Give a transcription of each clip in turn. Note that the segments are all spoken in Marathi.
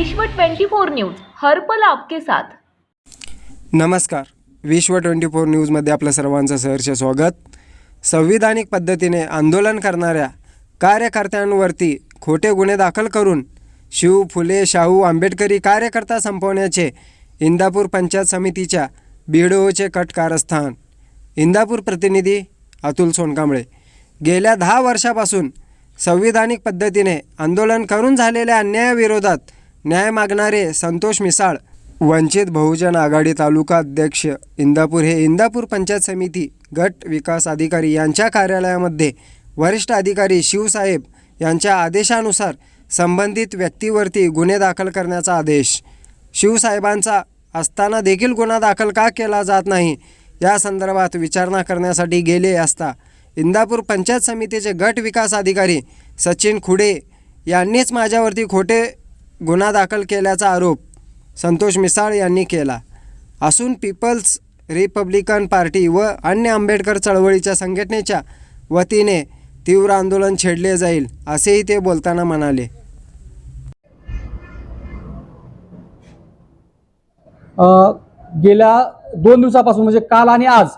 विश्व 24 न्यूज हरपल आपके साथ. नमस्कार. विश्व ट्वेंटी फोर न्यूजमध्ये आपलं सर्वांचं सहर्ष स्वागत. संविधानिक पद्धतीने आंदोलन करणाऱ्या कार्यकर्त्यांवरती खोटे गुन्हे दाखल करून शिव फुले शाहू आंबेडकरी कार्यकर्ता संपवण्याचे इंदापूर पंचायत समितीच्या बीडओचे कट कारस्थान इंदापूर प्रतिनिधी अतुल सोनकांबळे. गेल्या दहा वर्षापासून संविधानिक पद्धतीने आंदोलन करून झालेल्या अन्यायाविरोधात न्याय मागणारे संतोष मिसाळ वंचित बहुजन आघाडी तालुका अध्यक्ष इंदापूर हे इंदापूर पंचायत समिती गट विकास अधिकारी यांच्या कार्यालयामध्ये वरिष्ठ अधिकारी शिवसाहेब यांच्या आदेशानुसार संबंधित व्यक्तीवरती गुन्हे दाखल करण्याचा आदेश. शिवसाहेबांचा असताना देखील गुन्हा दाखल का केला जात नाही या संदर्भात विचारणा करण्यासाठी गेले असता इंदापूर पंचायत समितीचे गट विकास अधिकारी सचिन खुडे यांनीच माझ्यावरती खोटे गुन्हा दाखल केल्याचा आरोप संतोष मिसाळ यांनी केला. असून पीपल्स रिपब्लिकन पार्टी व अन्य आंबेडकर चळवळीच्या संघटनेच्या वतीने तीव्र आंदोलन छेडले जाईल असेही ते बोलताना म्हणाले. गेल्या दोन दिवसापासून म्हणजे काल आणि आज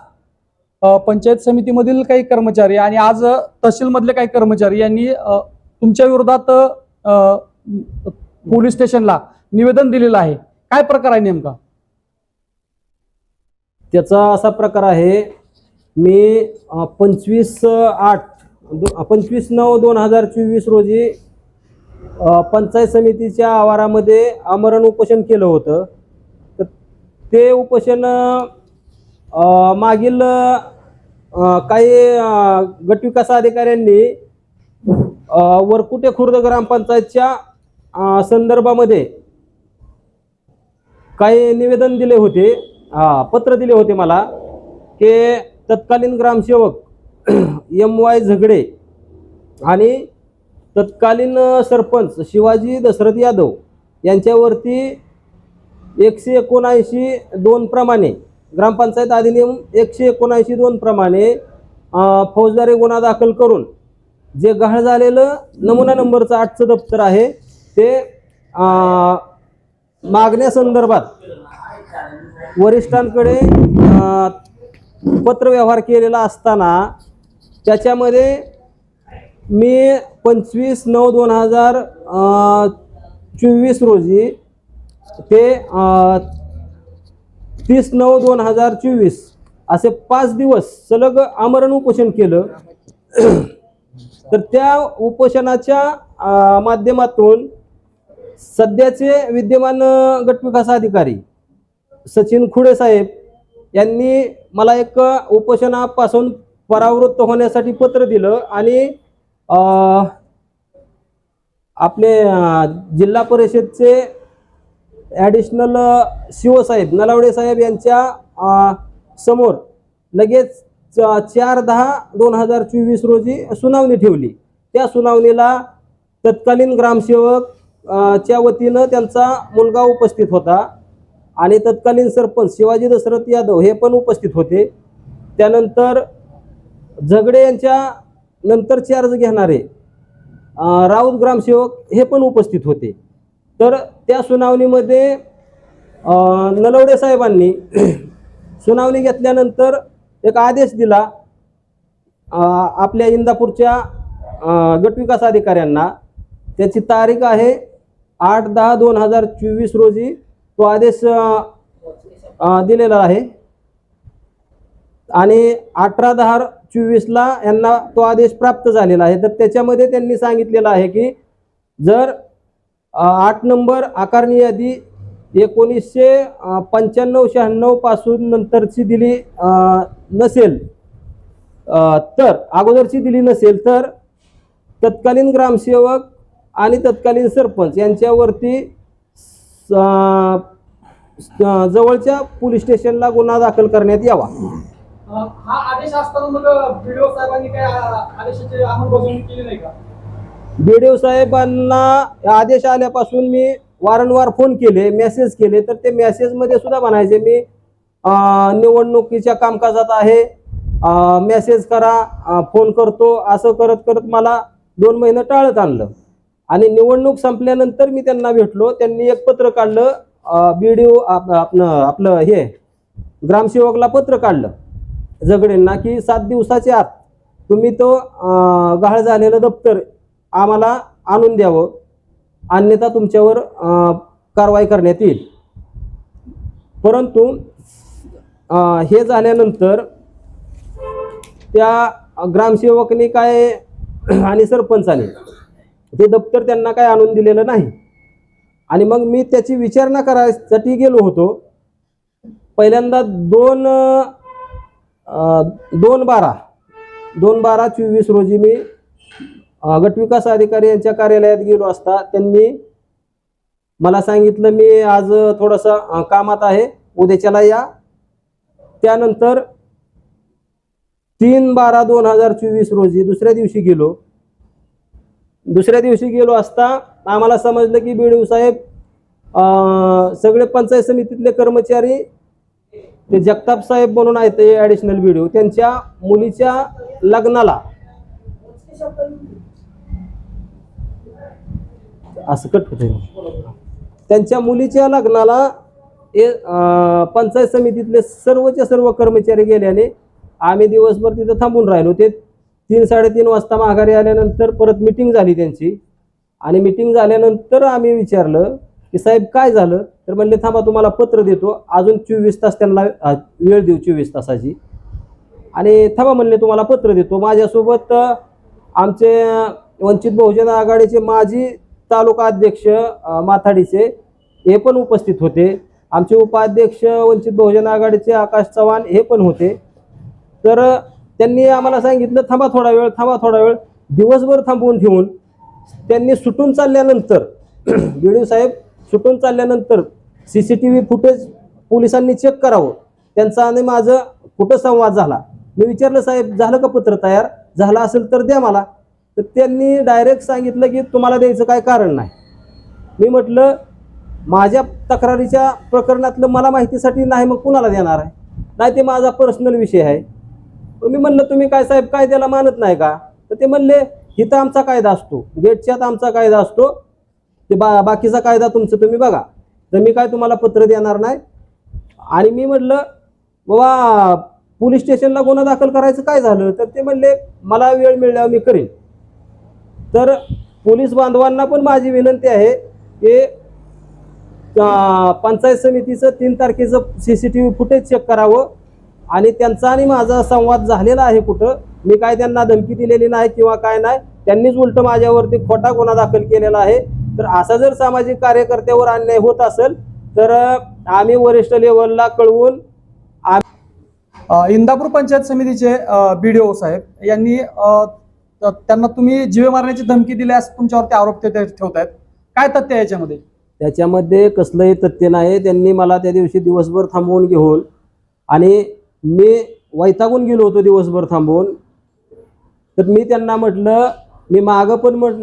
पंचायत समितीमधील काही कर्मचारी आणि आज तहसीलमधले काही कर्मचारी यांनी तुमच्या विरोधात पोलीस स्टेशनला निवेदन दिलेलं आहे. काय प्रकार आहे नेमका? त्याचा असा प्रकार आहे मी पंचवीस आठ पंचवीस नऊ दोन हजार चोवीस रोजी पंचायत समितीच्या आवारामध्ये आमरण उपोषण केलं होतं. तर ते उपोषण मागील काही गटविकास अधिकाऱ्यांनी वरकुटे खुर्द ग्रामपंचायतच्या संदर्भामध्ये काही निवेदन दिले होते. हा पत्र दिले होते मला की तत्कालीन ग्रामसेवक एम वाय झगडे आणि तत्कालीन सरपंच शिवाजी दशरथ यादव यांच्यावरती एकशे एकोणऐंशी दोन प्रमाणे ग्रामपंचायत अधिनियम एकशे एकोणऐंशी दोन प्रमाणे फौजदारी गुन्हा दाखल करून जे गहाळ झालेलं नमुना नंबरचं आठचं दप्तर आहे ते मागण्यासंदर्भात वरिष्ठांकडे पत्रव्यवहार केलेला असताना त्याच्यामध्ये मी पंचवीस नऊ दोन हजार चोवीस रोजी ते तीस नऊ दोन हजार चोवीस असे पाच दिवस सलग आमरण उपोषण केलं. तर त्या उपोषणाच्या माध्यमातून सध्याचे विद्यमान गटविकास अधिकारी सचिन खुडे साहेब यांनी मला एक उपोषणापासून परावृत्त होण्यासाठी पत्र दिलं आणि आपले जिल्हा परिषदचे ॲडिशनल शिवसाहेब नलावडे साहेब यांच्या समोर लगेच च- चार दहा दोन हजार चोवीस रोजी सुनावणी ठेवली. त्या सुनावणीला तत्कालीन ग्रामसेवक च्या वतीनं त्यांचा मुलगा उपस्थित होता आणि तत्कालीन सरपंच शिवाजी दशरथ यादव हे पण उपस्थित होते. त्यानंतर झगडे यांच्या नंतर चार्ज घेणारे राऊत ग्रामसेवक हे पण उपस्थित होते. तर त्या सुनावणीमध्ये नलवडे साहेबांनी सुनावणी घेतल्यानंतर एक आदेश दिला आपल्या इंदापूरच्या गटविकास अधिकाऱ्यांना. त्याची तारीख आहे आठ दहा दोन हजार चोवीस रोजी तो आदेश दिलेला आहे. आणि अठरा दहा चोवीसला यांना तो आदेश प्राप्त झालेला आहे. तर त्याच्यामध्ये त्यांनी सांगितलेलं आहे की जर आठ नंबर आकारणी यादी एकोणीसशे पंच्याण्णव शहाण्णवपासून नंतरची दिली नसेल तर अगोदरची दिली नसेल तर तत्कालीन ग्रामसेवक आणि तत्कालीन सरपंच यांच्यावरती जवळच्या पोलीस स्टेशनला गुन्हा दाखल करण्यात यावा. हा आदेश असताना मग व्हिडिओ साहेबांनी काय आदेशाची अंमलबजावणी केली नाही का? बीडीओ साहेबांना आदेश आल्यापासून मी वारंवार फोन केले मेसेज केले तर ते मेसेजमध्ये सुद्धा म्हणायचे मी निवडणुकीच्या कामकाजात आहे मेसेज करा फोन करतो असं करत करत मला दोन महिने टाळत आणलं. आणि निवडणूक संपल्यानंतर मी त्यांना भेटलो. त्यांनी एक पत्र काढलं बी डी आपलं आपलं हे ग्रामसेवकला पत्र काढलं झगडेंना की सात दिवसाच्या आत तुम्ही तो अं, गहाळ झालेलं दप्तर आम्हाला आणून द्यावं. अन्यथा तुमच्यावर कारवाई करण्यात येईल. परंतु हे झाल्यानंतर त्या ग्रामसेवकने काय आणि सरपंचाने ते दप्तर त्यांना काय आणून दिलेलं नाही. आणि मग मी त्याची विचारणा करायसाठी गेलो होतो. पहिल्यांदा दोन दोन बारा दोन बारा चोवीस रोजी मी गटविकास अधिकारी यांच्या कार्यालयात गेलो असता त्यांनी मला सांगितलं मी आज थोडंसं कामात आहे उद्याच्याला या. त्यानंतर तीन बारा दोन हजार चोवीस रोजी दुसऱ्या दिवशी गेलो. दुसऱ्या दिवशी गेलो असता आम्हाला समजलं की बीडीओ साहेब सगळे पंचायत समितीतले कर्मचारी ते जगताप साहेब म्हणून आहेत ते ॲडिशनल बीडीओ त्यांच्या मुलीच्या लग्नाला. असं कट होते त्यांच्या मुलीच्या लग्नाला हे पंचायत समितीतले सर्वच्या सर्व कर्मचारी गेल्याने आम्ही दिवसभर तिथं थांबून राहिलो. ते तीन साडेतीन वाजता माघारी आल्यानंतर परत मिटिंग झाली त्यांची. आणि मिटिंग झाल्यानंतर आम्ही विचारलं की साहेब काय झालं? तर म्हणले थांबा तुम्हाला पत्र देतो. अजून चोवीस तास त्यांना वेळ देऊ चोवीस तासाची. आणि थांबा म्हणले तुम्हाला पत्र देतो. माझ्यासोबत आमचे वंचित बहुजन आघाडीचे माजी तालुका अध्यक्ष माथाडीचे हे पण उपस्थित होते. आमचे उपाध्यक्ष वंचित बहुजन आघाडीचे आकाश चव्हाण हे पण होते. तर त्यांनी आम्हाला सांगितलं थांबा थोडा वेळ थांबा थोडा वेळ. दिवसभर थांबवून ठेवून. त्यांनी सुटून चालल्यानंतर बिडू साहेब सुटून चालल्यानंतर C C T V footage पोलिसांनी चेक करावं. त्यांचा आणि माझं कुठं संवाद झाला? मी विचारलं साहेब झालं का पत्र तयार? झालं असेल तर द्या मला. तर त्यांनी डायरेक्ट सांगितलं की तुम्हाला द्यायचं काय कारण नाही. मी म्हटलं माझ्या तक्रारीच्या प्रकरणातलं मला माहितीसाठी नाही मग कुणाला देणार आहे? नाही ते माझा पर्सनल विषय आहे. मग मी म्हणलं तुम्ही काय साहेब कायद्याला मानत नाही का? तर ते म्हणले इथं आमचा कायदा असतो. गेटच्यात आमचा कायदा असतो. ते बा बाकीचा कायदा तुमचं तुम्ही बघा. तर मी काय तुम्हाला पत्र देणार नाही? आणि मी म्हटलं बाबा पोलीस स्टेशनला गुन्हा दाखल करायचं काय झालं? तर ते म्हणले मला वेळ मिळल्यावर मी करेन. तर पोलीस बांधवांना पण माझी विनंती आहे की पंचायत समितीचं तीन तारखेचं C C T V footage check करावं. आणि त्यांचा आणि माझा संवाद झालेला आहे कुठं? मी काय त्यांना धमकी दिलेली नाही किंवा काय नाही त्यांनीच उलट माझ्यावरती खोटा गुन्हा दाखल केलेला आहे. तर असा जर सामाजिक कार्यकर्त्यावर अन्याय होत असेल तर आम्ही वरिष्ठ लेवलला कळवून इंदापूर पंचायत समितीचे बीडीओ साहेब यांनी त्यांना तुम्ही जीवे मारण्याची धमकी दिली असं तुमच्यावरती आरोप ते ते ठेवतायत. काय तथ्य आहे याच्यामध्ये? त्याच्यामध्ये कसलंही तथ्य नाही. त्यांनी मला त्या दिवशी दिवसभर थांबवून घेऊन आणि मी वैतागून गेलो होतो दिवसभर थांबवून तर मी त्यांना म्हटलं मी मागं पण म्हट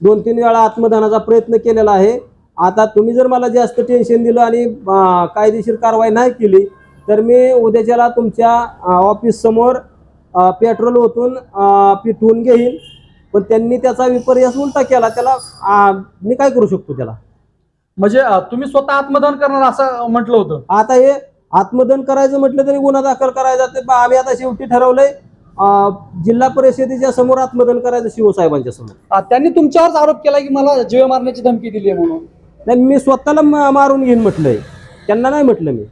दोन तीन वेळा आत्मदानाचा प्रयत्न केलेला आहे. आता तुम्ही जर मला जास्त टेन्शन दिलं आणि कायदेशीर कारवाई नाही केली तर मी उद्याच्याला तुमच्या ऑफिस समोर पेट्रोल ओतून अं, पिटवून घेईन. पण त्यांनी त्याचा विपर्यास उलटा केला. त्याला मी काय करू शकतो त्याला? म्हणजे तुम्ही स्वतः आत्मदहन करणार असं म्हटलं होतं. आता हे आत्मदन करायचं म्हटलं तरी गुन्हा दाखल करायचा. ते आम्ही आता शेवटी ठरवलंय जिल्हा परिषदेच्या समोर आत्मदन करायचं शिवसाहेबांच्या समोर. त्यांनी तुमच्यावरच आरोप केला की मला जीवे मारण्याची धमकी दिली आहे म्हणून. नाही मी स्वतःला मारून घेईन म्हटलंय. त्यांना नाही म्हटलं मी.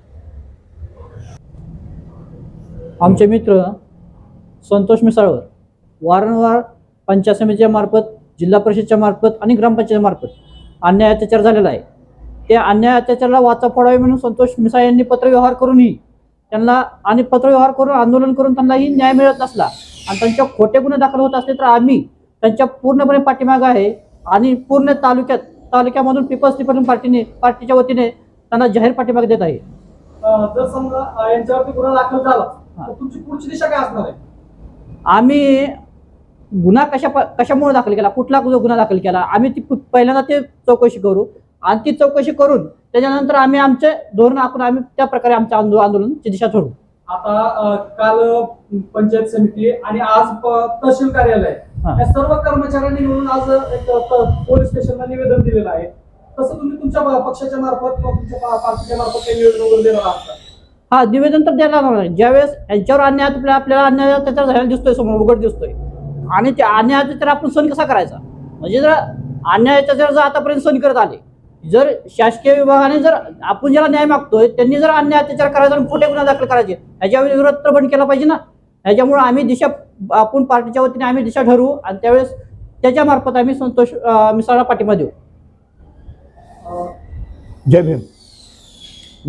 आमचे मित्र संतोष मिसाळवर वारंवार पंचायत समितीच्या मार्फत जिल्हा परिषदच्या मार्फत आणि ग्रामपंचायत मार्फत अन्याय अत्याचार झालेला आहे. त्या अन्याय अत्याचाराला वाचा फोडावी म्हणून संतोष मिसाळ यांनी पत्रव्यवहार करूनही त्यांना आणि पत्रव्यवहार करून आंदोलन करून त्यांनाही न्याय मिळत नसला. आणि त्यांच्या खोटे गुन्हे दाखल होत असले तर आम्ही त्यांच्या पूर्णपणे पाठीमागं आहे आणि पूर्ण तालुक्यात तालुक्यामधून पीपल्स रिपब्लिकन पार्टीने पार्टीच्या वतीने त्यांना जाहीर पाठीमाग देत आहे. जर समजा यांच्यावरती गुन्हा दाखल झाला तर तुमची पुढची दिशा काय असणार आहे? आम्ही गुन्हा कशा कशामुळे दाखल केला? कुठला गुन्हा दाखल केला? आम्ही ती पहिल्यांदा ते चौकशी करू. आणि ती चौकशी करून त्याच्यानंतर आम्ही आमचे धोरण आखून आम्ही त्या प्रकारे आमच्या आंदो आंदोलनाची दिशा ठरवू आता काल पंचायत समिती आणि आज तहसील कार्यालय. या सर्व कर्मचाऱ्यांनी मिळून आज एक पोलीस स्टेशनला निवेदन दिलेलं आहे तसं तुम्ही तुमच्या पक्षाच्या मार्फत तुमच्या पार्टीच्या मार्फत काही निवेदन वगैरे देणार आहात? हा निवेदन तर द्यायला आहे. ज्यावेळेस यांच्यावर अन्याय आपल्या आपल्याला अन्याय त्याच्यावर झालेला दिसतोय समोर उघड दिसतोय आणि त्या अन्यायाचा तर आपण सण कसा करायचा म्हणजे जर अन्यायाचा जर जर आतापर्यंत सण करत आले जर शासकीय विभागाने जर आपण ज्याला न्याय मागतोय त्यांनी जर अन्याय अत्याचार करायचा आणि खोटे गुन्हा दाखल करायचे ह्याच्या विरोध तर बंद केला पाहिजे ना. ह्याच्यामुळे आम्ही दिशा आपण पार्टीच्या वतीने आम्ही दिशा ठरवू आणि त्यावेळेस त्याच्या मार्फत आम्ही संतोष मिसाळा मिसाळला पाठिंबा देऊ. जय भीम.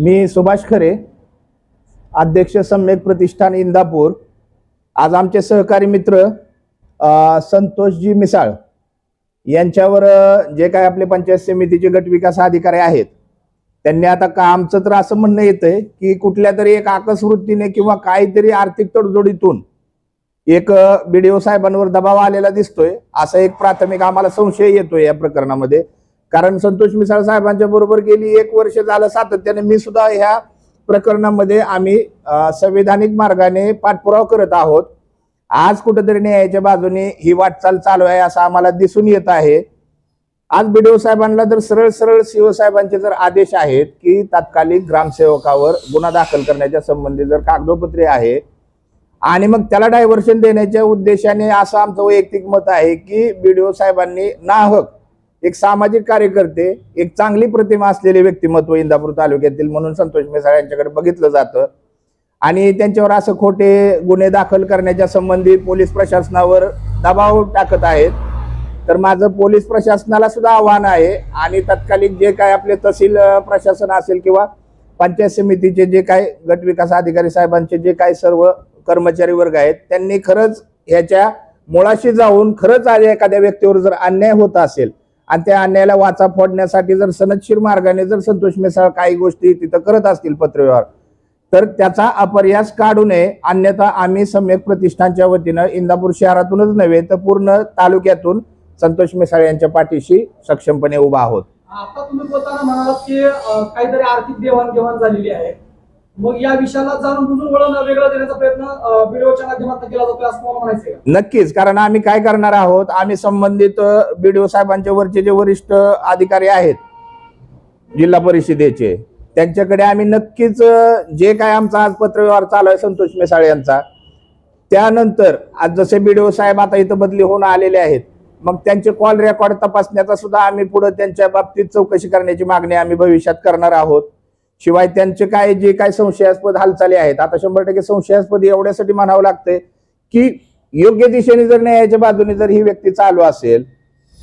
मी सुभाष खरे अध्यक्ष सम्यक प्रतिष्ठान इंदापूर. आज आमचे सहकारी मित्र संतोषजी मिसाळ. यांच्यावर जे काय आपले पंचायत समितीचे गट विकास अधिकारी आहेत त्यांनी आता का आमचं तर असं म्हणणं येतंय की कुठल्या तरी एक आकस्वृत्तीने किंवा काहीतरी आर्थिक तडजोडीतून एक बीडीओ साहेबांवर दबाव आलेला दिसतोय असा एक प्राथमिक आम्हाला संशय येतोय या प्रकरणामध्ये. कारण संतोष मिसाळ साहेबांच्या बरोबर गेली एक वर्ष झालं सातत्याने मी सुद्धा ह्या प्रकरणामध्ये आम्ही संविधानिक मार्गाने पाठपुरावा करत आहोत. आज कुठेतरी न्यायाच्या बाजूने ही वाटचाल चालू आहे असं आम्हाला दिसून येत आहे. आज बीडीओ साहेबांना जर सरळ सरळ सीओ साहेबांचे जर आदेश आहेत की तात्कालिक ग्रामसेवकावर गुन्हा दाखल करण्याच्या संबंधी जर कागदोपत्रे आहे आणि मग त्याला डायव्हर्शन देण्याच्या उद्देशाने असं आमचं वैयक्तिक मत आहे की बीडीओ साहेबांनी नाहक एक सामाजिक कार्यकर्ते एक चांगली प्रतिमा असलेले व्यक्तिमत्व इंदापूर तालुक्यातील म्हणून संतोष मिसाळ यांच्याकडे बघितलं जातं. आणि त्यांच्यावर असं खोटे गुन्हे दाखल करण्याच्या संबंधी पोलीस प्रशासनावर दबाव टाकत आहेत. तर माझं पोलीस प्रशासनाला सुद्धा आव्हान आहे आणि तत्कालीन जे काय आपले तहसील प्रशासन असेल किंवा पंचायत समितीचे जे काय गट विकास अधिकारी साहेबांचे जे काय सर्व कर्मचारी वर्ग आहेत त्यांनी खरंच ह्याच्या मुळाशी जाऊन खरंच आज एखाद्या व्यक्तीवर जर अन्याय होत असेल आणि त्या अन्यायाला वाचा फोडण्यासाठी जर सनदशीर मार्गाने जर संतोष मिसाळ काही गोष्टी तिथं करत असतील पत्रव्यवहार तर त्याचा अपर्यास काढू नये. अन्यथा आम्ही सम्यक प्रतिष्ठानच्या वतीनं इंदापूर शहरातूनच नव्हे तर पूर्ण तालुक्यातून संतोष मिसाळ यांच्या पाठीशी सक्षमपणे उभा आहोत. आता तुम्ही बोलताना म्हणालात की काहीतरी आर्थिक देवाणघेवाण झालेली आहे. मग या विषयाला जाणून बुजून वळण वेगळा देण्याचा प्रयत्न व्हिडिओच्या माध्यमातून केला जातोय असं मला का? नक्कीच कारण आम्ही काय करणार आहोत? आम्ही संबंधित बीडीओ साहेबांच्या वरचे जे वरिष्ठ अधिकारी आहेत जिल्हा परिषदेचे त्यांच्याकडे आम्ही नक्कीच जे काय आमचा आज पत्रव्यवहार चालू आहे संतोष मेसाळ यांचा त्यानंतर आज जसे बीडीओ साहेब आता इथं बदली होऊन आलेले आहेत मग त्यांचे कॉल रेकॉर्ड तपासण्याचा सुद्धा आम्ही पुढे त्यांच्या बाबतीत चौकशी करण्याची मागणी आम्ही भविष्यात करणार आहोत. शिवाय त्यांचे काय जे काय संशयास्पद हालचाली आहेत आता शंभर टक्के संशयास्पद एवढ्यासाठी म्हणावं लागतंय की योग्य दिशेने जर न्यायाच्या बाजूने जर ही व्यक्ती चालू असेल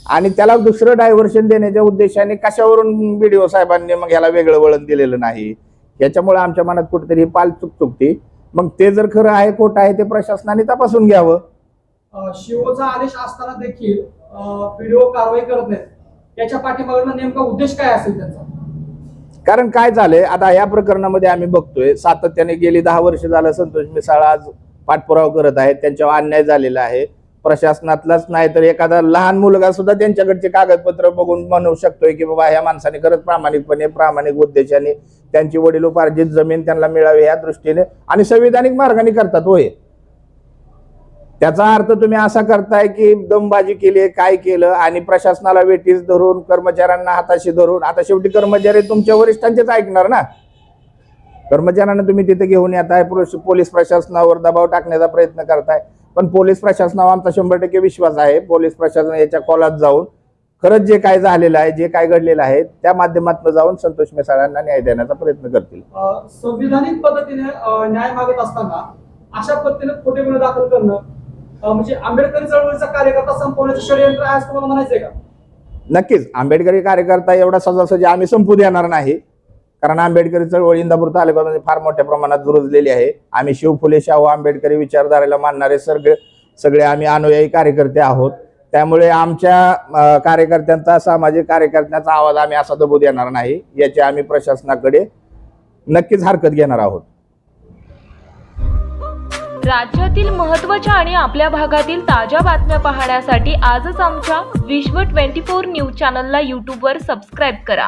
आणि त्याला दुसरं डायव्हर्शन देण्याच्या उद्देशाने कशावरून बीडीओ साहेबांनी मग याला वेगळं वळण दिलेलं नाही? याच्यामुळे आमच्या मनात कुठेतरी पाल चुक चुकते. मग ते जर खरं आहे खोटं आहे ते प्रशासनाने तपासून घ्यावं. शिवचा आदेश असताना देखील व्हिडिओ कारवाई करत नाहीत. याच्या पाठीमागचा नेमका उद्देश काय असेल त्यांचा? कारण काय झालंय आता या प्रकरणामध्ये आम्ही बघतोय सातत्याने गेली दहा वर्ष झालं संतोष मिसाळ आज पाठपुरावा करत आहेत त्यांच्यावर अन्याय झालेला आहे. प्रशासनातलाच नाही तर एखादा लहान मुलगा सुद्धा त्यांच्याकडचे कागदपत्र बघून म्हणू शकतोय की बाबा ह्या माणसाने खरंच प्रामाणिकपणे प्रामाणिक उद्देशाने त्यांची वडिलोपार्जित जमीन त्यांना मिळावी या दृष्टीने आणि संविधानिक मार्गाने करतात होय. त्याचा अर्थ तुम्ही असा करताय की दमबाजी केली काय केलं आणि प्रशासनाला वेटीस धरून कर्मचाऱ्यांना हाताशी धरून आता शेवटी कर्मचारी तुमच्या वरिष्ठांचेच ऐकणार ना? कर्मचाऱ्यांना तुम्ही तिथे घेऊन येताय पोलीस पोलीस प्रशासनावर दबाव टाकण्याचा प्रयत्न करताय. पण पोलीस प्रशासनावर आमचा शंभर टक्के विश्वास आहे. पोलीस प्रशासन याच्या कॉलात जाऊन खरंच जे काय झालेलं आहे जे काय घडलेलं आहे त्या माध्यमातून जाऊन संतोष मिसाळांना न्याय देण्याचा प्रयत्न करतील. संविधानिक पद्धतीने न्याय मागत असताना अशा पद्धतीने खोटे गुन्हे दाखल करणं म्हणजे आंबेडकरी चळवळीचा कार्यकर्ता संपवण्याचं षडयंत्र आहे असं तुम्हाला म्हणायचंय का? नक्कीच. आंबेडकरी कार्यकर्ता एवढा सजासजी आम्ही संपू देणार नाही. कारण आंबेडकरी चळवळ इंदापूर तालुक्यामध्ये फार मोठ्या प्रमाणात रुजलेली आहे. आम्ही शिव फुले शाहू आंबेडकरी विचारधारेला मानणारे सगळे सगळे आम्ही अनुयायी कार्यकर्ते आहोत. त्यामुळे आमच्या कार्यकर्त्यांचा सामाजिक कार्यकर्त्यांचा आवाज आम्ही असा दबू देणार नाही याची आम्ही प्रशासनाकडे नक्कीच हरकत घेणार आहोत. राज्यातील महत्त्वाच्या आणि आपल्या भागातील ताज्या बातम्या पाहण्यासाठी आजच आमच्या विश्व 24 न्यूज चॅनलला यूट्यूबवर सबस्क्राईब करा.